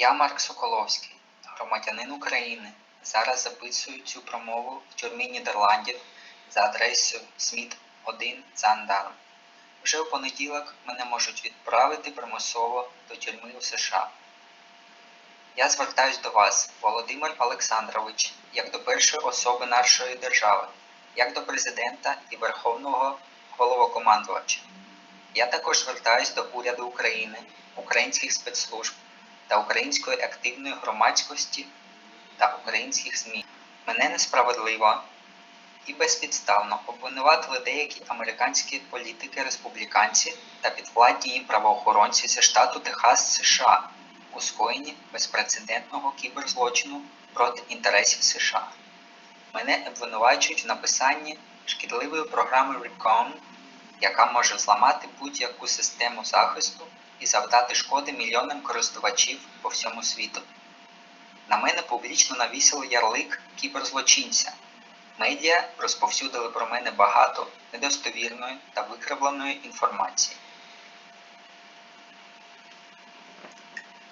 Я Марк Соколовський, громадянин України. Зараз записую цю промову в тюрмі Нідерландів за адресою Сміт 1 Зандарм. Вже у понеділок мене можуть відправити примусово до тюрми у США. Я звертаюсь до вас, Володимир Олександрович, як до першої особи нашої держави, як до президента і Верховного головокомандувача. Я також звертаюсь до уряду України, українських спецслужб та української активної громадськості та українських ЗМІ. Мене несправедливо і безпідставно обвинуватили деякі американські політики-республіканці та підвладні їм правоохоронці зі штату Техас США у скоєнні безпрецедентного кіберзлочину проти інтересів США. Мене обвинувачують в написанні шкідливої програми Recon, яка може зламати будь-яку систему захисту і завдати шкоди мільйонам користувачів по всьому світу. На мене публічно навісили ярлик кіберзлочинця. Медіа розповсюдили про мене багато недостовірної та викривленої інформації.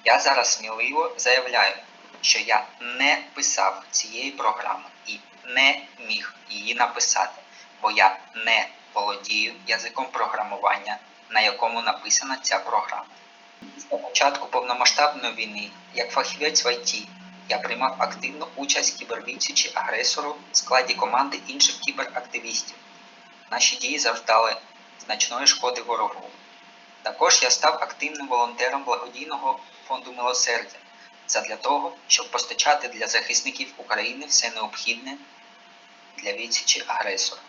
Я зараз сміливо заявляю, що я не писав цієї програми і не міг її написати, бо я не володію язиком програмування, на якому написана ця програма. З початку повномасштабної війни, як фахівець в ІТ, я приймав активну участь кібервідсічі агресору в складі команди інших кіберактивістів. Наші дії завдали значної шкоди ворогу. Також я став активним волонтером благодійного фонду милосердя задля того, щоб постачати для захисників України все необхідне для відсічі агресора.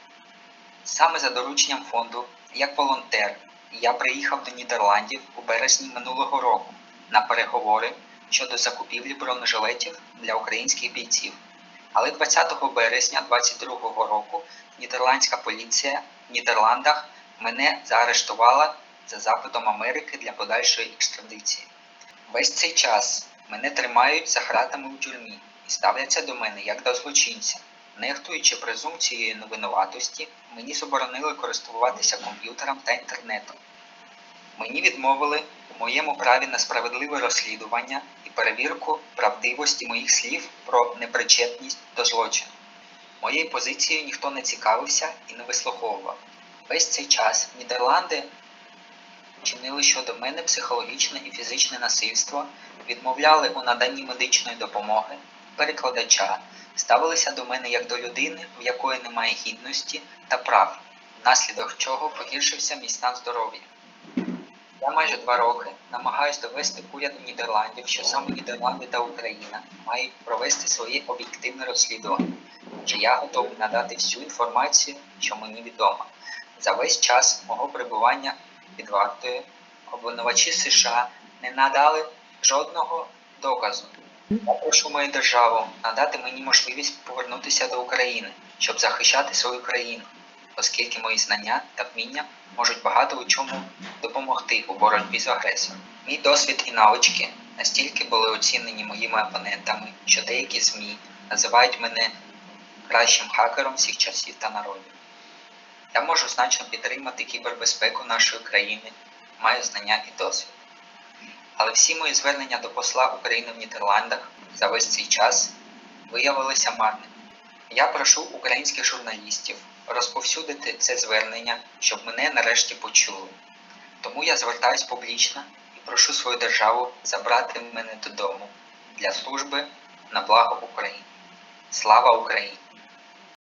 Саме за дорученням фонду, як волонтер, я приїхав до Нідерландів у березні минулого року на переговори щодо закупівлі бронежилетів для українських бійців. Але 20 березня 2022 року нідерландська поліція в Нідерландах мене заарештувала за запитом Америки для подальшої екстрадиції. Весь цей час мене тримають за гратами у тюрмі і ставляться до мене як до злочинця. Нехтуючи презумпцією невинуватості, мені заборонили користуватися комп'ютером та інтернетом. Мені відмовили у моєму праві на справедливе розслідування і перевірку правдивості моїх слів про непричетність до злочину. Моєю позицією ніхто не цікавився і не вислуховував. Весь цей час Нідерланди чинили щодо мене психологічне і фізичне насильство, відмовляли у наданні медичної допомоги, перекладача, ставилися до мене як до людини, в якої немає гідності та прав, внаслідок чого погіршився мій стан здоров'я. Я майже два роки намагаюсь довести уряду Нідерландів, що саме Нідерланди та Україна мають провести своє об'єктивне розслідування, що я готовий надати всю інформацію, що мені відомо. За весь час мого перебування під вартою обвинувачі США не надали жодного доказу. Я прошу мою державу надати мені можливість повернутися до України, щоб захищати свою країну, оскільки мої знання та вміння можуть багато у чому допомогти у боротьбі з агресором. Мій досвід і навички настільки були оцінені моїми опонентами, що деякі ЗМІ називають мене кращим хакером всіх часів та народів. Я можу значно підтримати кібербезпеку нашої країни, маю знання і досвід. Але всі мої звернення до посла України в Нідерландах за весь цей час виявилися марними. Я прошу українських журналістів розповсюдити це звернення, щоб мене нарешті почули. Тому я звертаюсь публічно і прошу свою державу забрати мене додому для служби на благо України. Слава Україні!